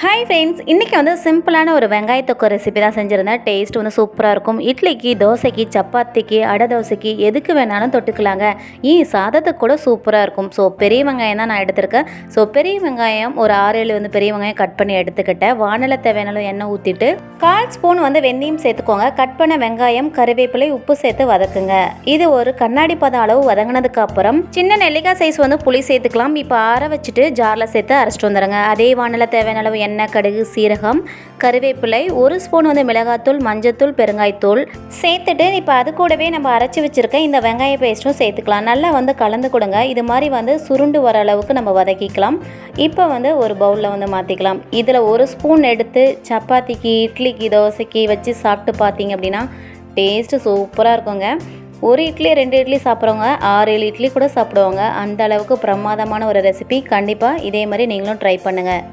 Hi friends இன்றைக்கி வந்து சிம்பிளான ஒரு வெங்காய தொக்கு ரெசிபி தான் செஞ்சுருந்தேன். டேஸ்ட் வந்து சூப்பராக இருக்கும். இட்லிக்கு தோசைக்கு சப்பாத்திக்கு அடை தோசைக்கு எதுக்கு வேணாலும் தொட்டுக்கலாங்க. ஏன் சாதத்துக்கு கூட சூப்பராக இருக்கும். ஸோ பெரிய வெங்காயம் தான் நான் எடுத்திருக்கேன். ஸோ பெரிய வெங்காயம் ஒரு ஆறு ஏழு வந்து பெரிய வெங்காயம் கட் பண்ணி எடுத்துக்கிட்டேன். வானலை தேவையான எண்ணெய் ஊற்றிட்டு கால் ஸ்பூன் வந்து வெந்தயம் சேர்த்துக்கோங்க. கட் பண்ண வெங்காயம் கருவேப்பிலை உப்பு சேர்த்து வதக்குங்க. இது ஒரு கண்ணாடி பதம் அளவு வதங்கினதுக்கு அப்புறம் சின்ன நெல்லிக்காய் சைஸ் வந்து புளி சேர்த்துக்கலாம். இப்போ ஆற வச்சுட்டு ஜாரில் சேர்த்து அரைச்சிட்டு வந்துடுங்க அதே வானலை தேவையான அளவு எண்ணெய் கடுகு சீரகம் கருவேப்பிலை ஒரு ஸ்பூன் வந்து மிளகாத்தூள் மஞ்சத்தூள் பெருங்காய்த்தூள். சேர்த்துட்டு இப்போ அது கூடவே நம்ம அரைச்சி வச்சுருக்க இந்த வெங்காய பேஸ்ட்டும் சேர்த்துக்கலாம். நல்லா வந்து கலந்து கொடுங்க. இது மாதிரி வந்து சுருண்டு வர அளவுக்கு நம்ம வதக்கிக்கலாம். இப்போ வந்து ஒரு பவுலில் வந்து மாற்றிக்கலாம் இதில் ஒரு ஸ்பூன் எடுத்து சப்பாத்திக்கு இட்லிக்கு தோசைக்கு வச்சு சாப்பிட்டு பார்த்தீங்க அப்படின்னா டேஸ்ட்டு சூப்பராக இருக்குங்க. ஒரு இட்லி ரெண்டு இட்லி சாப்பிட்றவங்க ஆறு ஏழு இட்லி கூட சாப்பிடுவாங்க. அந்த அளவுக்கு பிரமாதமான ஒரு ரெசிபி கண்டிப்பாக இதே மாதிரி நீங்களும் ட்ரை பண்ணுங்கள்